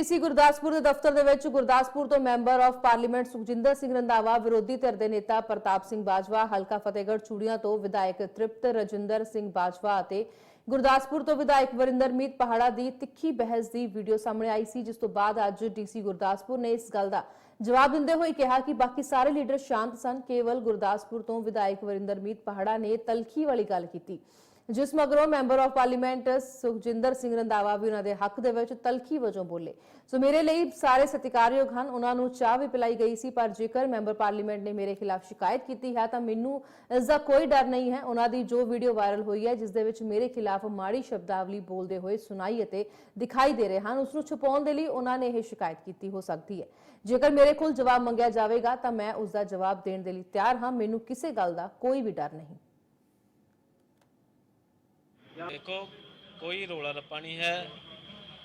DC Gurdaspur ਦੇ ਦਫ਼ਤਰ ਦੇ ਵਿੱਚ ਗੁਰਦਾਸਪੁਰ ਤੋਂ member of parliament Sukhjinder Singh Randhawa, ਵਿਰੋਧੀ ਧਿਰ ਦੇ ਨੇਤਾ ਪ੍ਰਤਾਪ ਸਿੰਘ ਬਾਜਵਾ, ਹਲਕਾ ਫਤਿਹਗੜ੍ਹ ਚੂੜੀਆਂ ਤੋਂ ਵਿਧਾਇਕ ਤ੍ਰਿਪਤ ਰਜਿੰਦਰ ਸਿੰਘ ਬਾਜਵਾ ਅਤੇ ਗੁਰਦਾਸਪੁਰ ਤੋਂ ਵਿਧਾਇਕ ਵਰਿੰਦਰਮੀਤ ਪਹਾੜਾ ਦੀ ਤਿੱਖੀ ਬਹਿਸ ਦੀ ਵੀਡੀਓ ਸਾਹਮਣੇ ਆਈ ਸੀ, ਜਿਸ ਤੋਂ ਬਾਅਦ ਅੱਜ ਡੀਸੀ ਗੁਰਦਾਸਪੁਰ ਨੇ ਇਸ ਗੱਲ ਦਾ ਜਵਾਬ ਦਿੰਦੇ ਹੋਏ ਕਿਹਾ ਕਿ ਬਾਕੀ ਸਾਰੇ ਲੀਡਰ ਸ਼ਾਂਤ ਸਨ, ਕੇਵਲ ਗੁਰਦਾਸਪੁਰ ਤੋਂ ਵਿਧਾਇਕ ਵਰਿੰਦਰਮੀਤ ਪਹਾੜਾ ਨੇ ਤਲਖੀ ਵਾਲੀ ਗੱਲ ਕੀਤੀ। ਜਿਸ ਮਗਰੋਂ member of parliament Sukhjinder Singh Randhawa ਵੀ ਉਹਨਾਂ ਦੇ ਹੱਕ ਦੇ ਵਿੱਚ ਤਲਖੀ ਵਜੋਂ ਬੋਲੇ। ਸੋ ਮੇਰੇ ਲਈ ਸਾਰੇ ਸਤਿਕਾਰਯੋਗ ਹਨ। ਉਹਨਾਂ ਨੂੰ ਚਾਹ ਵੀ ਪਿਲਾਈ ਗਈ ਸੀ, ਪਰ ਜੇਕਰ ਮੈਂਬਰ ਪਾਰਲੀਮੈਂਟ ਨੇ ਮੇਰੇ ਖਿਲਾਫ ਸ਼ਿਕਾਇਤ ਕੀਤੀ ਹੈ, ਤਾਂ ਮੈਨੂੰ ਇਸ ਦਾ ਕੋਈ ਡਰ ਨਹੀਂ ਹੈ। ਉਹਨਾਂ ਦੀ ਜੋ ਵੀਡੀਓ ਵਾਇਰਲ ਹੋਈ ਹੈ, ਜਿਸ ਦੇ ਵਿੱਚ ਮੇਰੇ ਖਿਲਾਫ ਮਾੜੀ ਸ਼ਬਦਾਵਲੀ ਬੋਲਦੇ ਹੋਏ ਸੁਣਾਈ ਅਤੇ ਦਿਖਾਈ ਦੇ ਰਹੇ ਹਨ, ਉਸ ਨੂੰ ਛੁਪਾਉਣ ਦੇ ਲਈ ਉਹਨਾਂ ਨੇ ਇਹ ਸ਼ਿਕਾਇਤ ਕੀਤੀ ਹੋ ਸਕਦੀ ਹੈ। ਜੇਕਰ ਮੇਰੇ ਕੋਲ ਜਵਾਬ ਮੰਗਿਆ ਜਾਵੇਗਾ, ਤਾਂ ਮੈਂ ਉਸ ਦਾ ਜਵਾਬ ਦੇਣ ਦੇ ਲਈ ਤਿਆਰ ਹਾਂ। ਮੈਨੂੰ ਕਿਸੇ ਗੱਲ ਦਾ ਕੋਈ ਵੀ ਡਰ ਨਹੀਂ। ਦੇਖੋ, ਕੋਈ ਰੋਲਾ ਰੱਪਾ ਨਹੀਂ ਹੈ।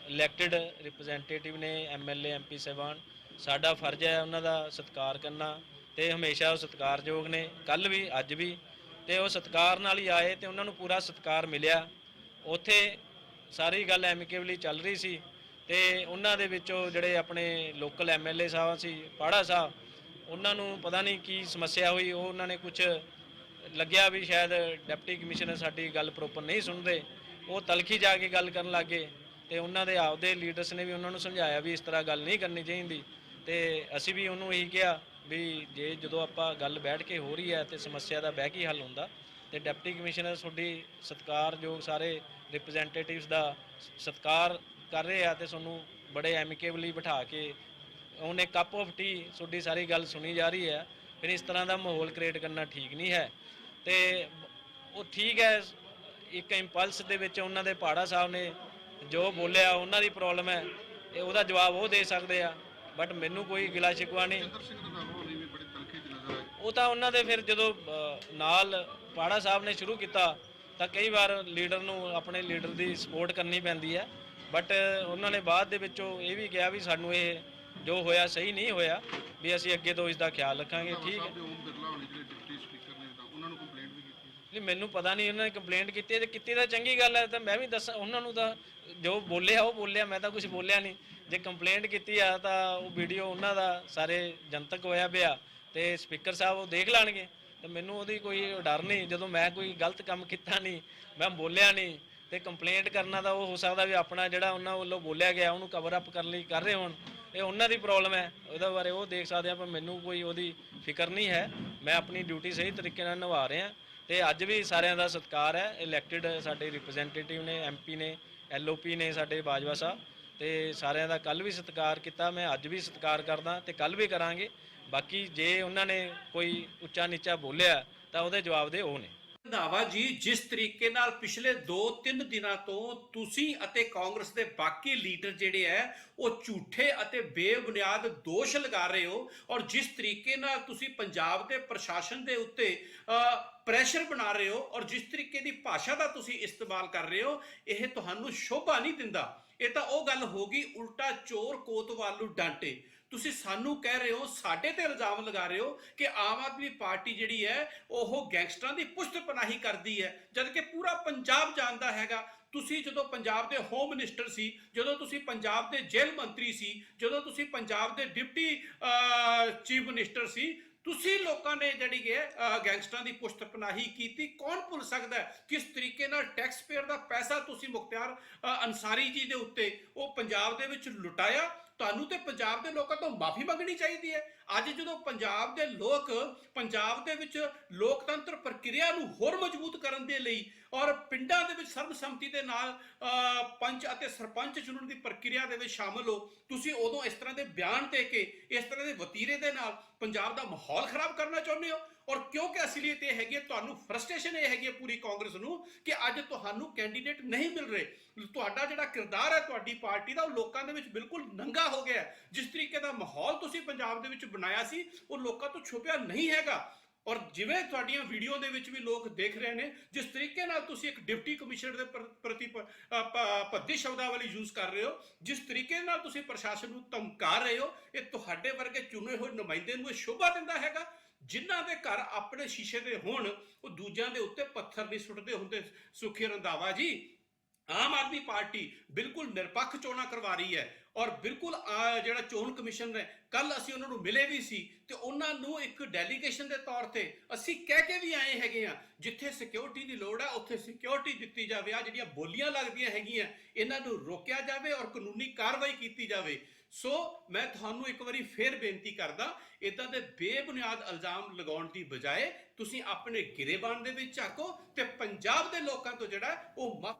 ਇਲੈਕਟਿਡ ਰਿਪਰੈਜ਼ੈਂਟੇਟਿਵ ਨੇ ਐਮਐਲਏ ਐਮਪੀ ਸਾਹਿਬਾਨ, ਸਾਡਾ ਫਰਜ਼ ਹੈ ਉਹਨਾਂ ਦਾ ਸਤਿਕਾਰ ਕਰਨਾ ਤੇ ਹਮੇਸ਼ਾ ਉਹ ਸਤਿਕਾਰਯੋਗ ਨੇ। ਕੱਲ ਵੀ, ਅੱਜ ਵੀ। ਤੇ ਉਹ ਸਤਿਕਾਰ ਨਾਲ ਹੀ ਆਏ ਤੇ ਉਹਨਾਂ ਨੂੰ ਪੂਰਾ ਸਤਿਕਾਰ ਮਿਲਿਆ। ਉੱਥੇ ਸਾਰੀ ਗੱਲ ਐਮਿਕੇਬਲੀ ਚੱਲ ਰਹੀ ਸੀ ਤੇ ਉਹਨਾਂ ਦੇ ਵਿੱਚੋਂ ਜਿਹੜੇ ਆਪਣੇ ਲੋਕਲ ਐਮਐਲਏ ਸਾਹਿਬ ਸੀ, ਪਾੜਾ ਸਾਹਿਬ, ਉਹਨਾਂ ਨੂੰ ਪਤਾ ਨਹੀਂ ਕੀ ਸਮੱਸਿਆ ਹੋਈ, ਉਹ ਉਹਨਾਂ ਨੇ ਕੁਝ ਲੱਗਿਆ ਵੀ ਸ਼ਾਇਦ ਡਿਪਟੀ ਕਮਿਸ਼ਨਰ ਸਾਡੀ ਗੱਲ ਪ੍ਰੋਪਰ ਨਹੀਂ ਸੁਣਦੇ। ਉਹ ਤਲਖੀ ਜਾ ਕੇ ਗੱਲ ਕਰਨ ਲੱਗੇ ਤੇ ਉਹਨਾਂ ਦੇ ਆਪਦੇ ਲੀਡਰਸ ਨੇ ਵੀ ਉਹਨਾਂ ਨੂੰ ਸਮਝਾਇਆ ਵੀ ਇਸ ਤਰ੍ਹਾਂ ਗੱਲ ਨਹੀਂ ਕਰਨੀ ਚਾਹੀਦੀ। ਤੇ ਅਸੀਂ ਵੀ ਉਹਨੂੰ ਇਹੀ ਕਿਹਾ ਵੀ ਜੇ ਜਦੋਂ ਆਪਾਂ ਗੱਲ ਬੈਠ ਕੇ ਹੋ ਰਹੀ ਹੈ ਤੇ ਸਮੱਸਿਆ ਦਾ ਬਹਿ ਕੇ ਹੱਲ ਹੁੰਦਾ, ਤੇ ਡਿਪਟੀ ਕਮਿਸ਼ਨਰ ਤੁਹਾਡੀ ਸਤਿਕਾਰਯੋਗ ਸਾਰੇ ਰਿਪਰੈਜ਼ੈਂਟੇਟਿਵਸ ਦਾ ਸਤਿਕਾਰ ਕਰ ਰਹੇ ਆ ਤੇ ਤੁਹਾਨੂੰ ਬੜੇ ਐਮਿਕੇਬਲੀ ਬਿਠਾ ਕੇ ਉਹਨੇ ਕੱਪ ਆਫ ਟੀ ਤੁਹਾਡੀ ਸਾਰੀ ਗੱਲ ਸੁਣੀ ਜਾ ਰਹੀ ਹੈ। ਫਿਰ ਇਸ ਤਰ੍ਹਾਂ ਦਾ ਮਾਹੌਲ ਕ੍ਰੀਏਟ ਕਰਨਾ ਠੀਕ ਨਹੀਂ ਹੈ। ਤੇ ਉਹ ਠੀਕ ਹੈ ਇੱਕ ਇੰਪਲਸ ਦੇ ਵਿੱਚ ਉਹਨਾਂ ਦੇ ਪਾੜਾ ਸਾਹਿਬ ਨੇ ਜੋ ਬੋਲਿਆ ਉਹਨਾਂ ਦੀ ਪ੍ਰੋਬਲਮ ਹੈ ਇਹ ਉਹਦਾ ਜਵਾਬ ਉਹ ਦੇ ਸਕਦੇ ਆ ਬਟ ਮੈਨੂੰ ਕੋਈ ਗਿਲਾ ਸ਼ਿਕਵਾ ਨਹੀਂ। ਉਹ ਤਾਂ ਉਹਨਾਂ ਦੇ ਫਿਰ ਜਦੋਂ ਨਾਲ ਪਾੜਾ ਸਾਹਿਬ ਨੇ ਸ਼ੁਰੂ ਕੀਤਾ ਤਾਂ ਕਈ ਵਾਰ ਲੀਡਰ ਨੂੰ ਆਪਣੇ ਲੀਡਰ ਦੀ ਸਪੋਰਟ ਕਰਨੀ ਪੈਂਦੀ ਹੈ ਬਟ ਉਹਨਾਂ ਨੇ ਬਾਅਦ ਦੇ ਵਿੱਚੋਂ ਇਹ ਵੀ ਕਿਹਾ ਵੀ ਸਾਨੂੰ ਇਹ ਜੋ ਹੋਇਆ ਸਹੀ ਨਹੀਂ ਹੋਇਆ ਵੀ ਅਸੀਂ ਅੱਗੇ ਤੋਂ ਇਸ ਦਾ ਖਿਆਲ ਰੱਖਾਂਗੇ ਠੀਕ ਹੈ ਸਾਹਿਬ ਦੇ ਓਮ ਬਿਰਲਾ ਹੋਣੀ ਜਿਹੜੇ ਡਿਪਟੀ ਸਪੀਕਰ ਨੇ ਤਾਂ ਉਹਨਾਂ ਨੂੰ ਕੰਪਲੇਂਟ ਵੀ ਮੈਨੂੰ ਪਤਾ ਨਹੀਂ ਉਹਨਾਂ ਨੇ ਕੰਪਲੇਂਟ ਕੀਤੀ ਹੈ ਤੇ ਕੀਤੀ ਤਾਂ ਚੰਗੀ ਗੱਲ ਹੈ, ਤਾਂ ਮੈਂ ਵੀ ਦੱਸਾਂ, ਉਹਨਾਂ ਨੂੰ ਤਾਂ ਜੋ ਬੋਲਿਆ, ਉਹ ਬੋਲਿਆ, ਮੈਂ ਤਾਂ ਕੁਝ ਬੋਲਿਆ ਨਹੀਂ। ਜੇ ਕੰਪਲੇਂਟ ਕੀਤੀ ਆ, ਤਾਂ ਉਹ ਵੀਡੀਓ ਉਹਨਾਂ ਦਾ ਸਾਰੇ ਜਨਤਕ ਹੋਇਆ ਪਿਆ ਤੇ ਸਪੀਕਰ ਸਾਹਿਬ ਉਹ ਦੇਖ ਲੈਣਗੇ। ਤੇ ਮੈਨੂੰ ਉਹਦੀ ਕੋਈ ਡਰ ਨਹੀਂ, ਜਦੋਂ ਮੈਂ ਕੋਈ ਗਲਤ ਕੰਮ ਕੀਤਾ ਨਹੀਂ, ਮੈਂ ਬੋਲਿਆ ਨਹੀਂ ਤੇ ਕੰਪਲੇਂਟ ਕਰਨਾ ਤਾਂ ਉਹ ਹੋ ਸਕਦਾ ਵੀ ਆਪਣਾ ਜਿਹੜਾ ਉਹਨਾਂ ਵੱਲੋਂ ਬੋਲਿਆ ਗਿਆ, ਉਹਨੂੰ ਕਵਰ ਅਪ ਕਰਨ ਲਈ ਕਰ ਰਹੇ ਹੋਣ। ਇਹ ਉਹਨਾਂ ਦੀ ਪ੍ਰੋਬਲਮ ਹੈ, ਉਹਦੇ ਬਾਰੇ ਉਹ ਦੇਖ ਸਕਦੇ ਆ, ਪਰ ਮੈਨੂੰ ਕੋਈ ਉਹਦੀ ਫਿਕਰ ਨਹੀਂ ਹੈ। ਮੈਂ ਆਪਣੀ ਡਿਊਟੀ ਸਹੀ ਤਰੀਕੇ ਨਾਲ ਨਿਭਾ ਰਿਹਾ। ਤੇ ਅੱਜ ਵੀ ਸਾਰਿਆਂ ਦਾ ਸਤਿਕਾਰ ਹੈ। ਇਲੈਕਟਿਡ ਸਾਡੇ ਰਿਪਰੈਜ਼ੈਂਟੇਟਿਵ ਨੇ ਐਮਪੀ ਨੇ ਐਲਓਪੀ ਨੇ ਸਾਡੇ ਬਾਜਵਾ ਸਾਹਿਬ। ਤੇ ਸਾਰਿਆਂ ਦਾ ਕੱਲ ਵੀ ਸਤਿਕਾਰ ਕੀਤਾ, ਮੈਂ ਅੱਜ ਵੀ ਸਤਿਕਾਰ ਕਰਦਾ ਤੇ ਕੱਲ ਵੀ ਕਰਾਂਗੇ। ਬਾਕੀ ਜੇ ਉਹਨਾਂ ਨੇ ਕੋਈ ਉੱਚਾ ਨੀਚਾ ਬੋਲਿਆ ਤਾਂ ਉਹਦੇ ਜਵਾਬ ਦੇ ਉਹ ਨੇ। ਰੰਧਾਵਾ ਜੀ, ਜਿਸ ਤਰੀਕੇ ਨਾਲ ਪਿਛਲੇ 2-3 ਦਿਨਾਂ ਤੋਂ ਤੁਸੀਂ ਅਤੇ ਕਾਂਗਰਸ ਦੇ ਬਾਕੀ ਲੀਡਰ ਜਿਹੜੇ ਹੈ ਉਹ ਝੂਠੇ ਅਤੇ ਬੇਬੁਨਿਆਦ ਦੋਸ਼ ਲਗਾ ਰਹੇ ਹੋ ਔਰ ਜਿਸ ਤਰੀਕੇ ਨਾਲ ਤੁਸੀਂ ਪੰਜਾਬ ਦੇ ਪ੍ਰਸ਼ਾਸਨ ਦੇ ਉੱਤੇ ਪ੍ਰੈਸ਼ਰ ਬਣਾ ਰਹੇ ਹੋ ਔਰ ਜਿਸ ਤਰੀਕੇ ਦੀ ਭਾਸ਼ਾ ਦਾ ਤੁਸੀਂ ਇਸਤੇਮਾਲ ਕਰ ਰਹੇ ਹੋ, ਇਹ ਤੁਹਾਨੂੰ ਸ਼ੋਭਾ ਨਹੀਂ ਦਿੰਦਾ। ਇਹ ਤਾਂ ਉਹ ਗੱਲ ਹੋ ਗਈ ਉਲਟਾ ਚੋਰ ਕੋਤਵਾਲ ਨੂੰ ਡਾਂਟੇ। ਤੁਸੀਂ ਸਾਨੂੰ ਕਹਿ ਰਹੇ ਹੋ ਸਾਡੇ ਤੇ ਇਲਜ਼ਾਮ ਲਗਾ ਰਹੇ ਹੋ ਕਿ ਆਮ ਆਦਮੀ ਪਾਰਟੀ ਜਿਹੜੀ ਹੈ ਉਹ ਗੈਂਗਸਟਰਾਂ ਦੀ ਪੁਸ਼ਤ ਪਨਾਹੀ ਕਰਦੀ ਹੈ ਜਦ ਕਿ ਪੂਰਾ ਪੰਜਾਬ ਜਾਣਦਾ ਹੈਗਾ। ਤੁਸੀਂ ਜਦੋਂ ਪੰਜਾਬ ਦੇ ਹੋਮ ਮਿਨਿਸਟਰ ਸੀ ਜਦੋਂ ਤੁਸੀਂ ਪੰਜਾਬ ਦੇ ਜੇਲ੍ਹ ਮੰਤਰੀ ਸੀ ਜਦੋਂ ਤੁਸੀਂ ਪੰਜਾਬ ਦੇ ਡਿਪਟੀ ਚੀਫ ਮਿਨਿਸਟਰ ਸੀ ਤੁਸੀਂ ਲੋਕਾਂ ਨੇ ਜਿਹੜੀ ਕਿ ਗੈਂਗਸਟਰਾਂ ਦੀ ਪੁਸ਼ਤਪਨਾਹੀ ਕੀਤੀ ਕੌਣ ਭੁੱਲ ਸਕਦਾ ਕਿਸ ਤਰੀਕੇ ਨਾਲ ਟੈਕਸ ਪੇਅਰ ਦਾ ਪੈਸਾ ਤੁਸੀਂ ਮੁਖਤਿਆਰ ਅਹ, ਅਨਸਾਰੀ ਜੀ ਦੇ ਉੱਤੇ ਉਹ ਪੰਜਾਬ ਦੇ ਵਿੱਚ ਲੁਟਾਇਆ? ਤੁਹਾਨੂੰ ਤੇ ਪੰਜਾਬ ਦੇ ਲੋਕਾਂ ਤੋਂ ਮਾਫੀ ਮੰਗਣੀ ਚਾਹੀਦੀ ਹੈ। ਅੱਜ ਜਦੋਂ ਪੰਜਾਬ ਦੇ ਲੋਕ, ਪੰਜਾਬ ਦੇ ਵਿੱਚ ਲੋਕਤੰਤਰ ਪ੍ਰਕਿਰਿਆ ਨੂੰ ਹੋਰ ਮਜ਼ਬੂਤ ਕਰਨ ਦੇ ਲਈ ਔਰ ਪਿੰਡਾਂ ਦੇ ਵਿੱਚ ਸਰਬਸੰਮਤੀ ਦੇ ਨਾਲ ਪੰਚ ਅਤੇ ਸਰਪੰਚ ਚੁਣਨ ਦੀ ਪ੍ਰਕਿਰਿਆ ਦੇ ਵਿੱਚ ਸ਼ਾਮਲ ਹੋ, ਤੁਸੀਂ ਉਦੋਂ ਇਸ ਤਰ੍ਹਾਂ ਦੇ ਬਿਆਨ ਦੇ ਕੇ, ਇਸ ਤਰ੍ਹਾਂ ਦੇ ਵਤੀਰੇ ਦੇ ਨਾਲ ਪੰਜਾਬ ਦਾ ਮਾਹੌਲ ਖਰਾਬ ਕਰਨਾ ਚਾਹੁੰਦੇ ਹੋ? ਔਰ ਕਿਉਂਕਿ ਅਸਲੀਅਤ ਇਹ ਹੈਗੀ ਹੈ, ਤੁਹਾਨੂੰ ਫਰਸਟ੍ਰੇਸ਼ਨ ਇਹ ਹੈਗੀ ਹੈ ਪੂਰੀ ਕਾਂਗਰਸ ਨੂੰ ਕਿ ਅੱਜ ਤੁਹਾਨੂੰ ਕੈਂਡੀਡੇਟ ਨਹੀਂ ਮਿਲ ਰਹੇ। ਤੁਹਾਡਾ ਜਿਹੜਾ ਕਿਰਦਾਰ ਹੈ ਤੁਹਾਡੀ ਪਾਰਟੀ ਦਾ ਉਹ ਲੋਕਾਂ ਦੇ ਵਿੱਚ ਬਿਲਕੁਲ ਨੰਗਾ ਹੋ ਗਿਆ ਜਿਸ ਤਰੀਕੇ ਦਾ ਮਾਹੌਲ ਤੁਸੀਂ ਪੰਜਾਬ ਦੇ ਵਿੱਚ ਬਣਾਇਆ ਸੀ ਉਹ ਲੋਕਾਂ ਤੋਂ ਛੁਪਿਆ ਨਹੀਂ ਹੈਗਾ। ਔਰ ਜਿਵੇਂ ਤੁਹਾਡੀਆਂ ਵੀਡੀਓ ਦੇ ਵਿੱਚ ਵੀ ਲੋਕ ਦੇਖ ਰਹੇ ਨੇ ਜਿਸ ਤਰੀਕੇ ਨਾਲ ਤੁਸੀਂ ਇੱਕ ਡਿਪਟੀ ਕਮਿਸ਼ਨਰ ਦੇ ਪ੍ਰ- ਪ੍ਰਤੀ ਪ- ਅ, ਭੱਦੀ ਸ਼ਬਦਾਵਲੀ ਯੂਜ਼ ਕਰ ਰਹੇ ਹੋ ਜਿਸ ਤਰੀਕੇ ਨਾਲ ਤੁਸੀਂ ਪ੍ਰਸ਼ਾਸਨ ਨੂੰ ਧਮਕਾ ਰਹੇ ਹੋ ਇਹ ਤੁਹਾਡੇ ਵਰਗੇ ਚੁਣੇ ਹੋਏ ਨੁਮਾਇੰਦੇ ਨੂੰ ਇਹ ਸ਼ੋਭਾ ਦਿੰਦਾ ਹੈਗਾ। ਜਿਨ੍ਹਾਂ ਦੇ ਘਰ ਆਪਣੇ ਸ਼ੀਸ਼ੇ ਦੇ ਹੋਣ, ਉਹ ਦੂਜਿਆਂ ਦੇ ਉੱਤੇ ਪੱਥਰ ਨਹੀਂ ਸੁੱਟਦੇ ਹੁੰਦੇ। ਸੁਖੀ ਰੰਧਾਵਾ ਜੀ, ਆਮ ਆਦਮੀ ਪਾਰਟੀ ਬਿਲਕੁਲ ਨਿਰਪੱਖ ਚੋਣਾਂ ਕਰਵਾ ਰਹੀ ਹੈ ਔਰ ਬਿਲਕੁਲ ਜਿਹੜਾ ਚੋਣ ਕਮਿਸ਼ਨ ਹੈ ਕੱਲ ਅਸੀਂ ਉਹਨਾਂ ਨੂੰ ਮਿਲੇ ਵੀ ਸੀ ਤੇ ਉਹਨਾਂ ਨੂੰ ਇੱਕ ਡੈਲੀਗੇਸ਼ਨ ਦੇ ਤੌਰ ਤੇ ਅਸੀਂ ਕਹਿ ਕੇ ਵੀ ਆਏ ਹੈਗੇ ਆ ਜਿੱਥੇ ਸਿਕਿਉਰਿਟੀ ਦੀ ਲੋੜ ਹੈ, ਉੱਥੇ ਸਿਕਿਉਰਿਟੀ ਦਿੱਤੀ ਜਾਵੇ। ਆ ਜਿਹੜੀਆਂ ਬੋਲੀਆਂ ਲੱਗਦੀਆਂ ਹੈਗੀਆਂ, ਇਹਨਾਂ ਨੂੰ ਰੋਕਿਆ ਜਾਵੇ ਔਰ ਕਾਨੂੰਨੀ ਕਾਰਵਾਈ ਕੀਤੀ ਜਾਵੇ। ਸੋ ਮੈਂ ਤੁਹਾਨੂੰ ਇੱਕ ਵਾਰੀ ਫੇਰ ਬੇਨਤੀ ਕਰਦਾ ਇਦਾਂ ਦੇ ਬੇਬੁਨਿਆਦ ਇਲਜ਼ਾਮ ਲਗਾਉਣ ਦੀ ਬਜਾਏ ਤੁਸੀਂ ਆਪਣੇ ਗਿਰੇਬਾਨ ਦੇ ਵਿੱਚ ਝਾਕੋ ਤੇ ਪੰਜਾਬ ਦੇ ਲੋਕਾਂ ਤੋਂ ਜਿਹੜਾ ਉਹ ਮਾਫ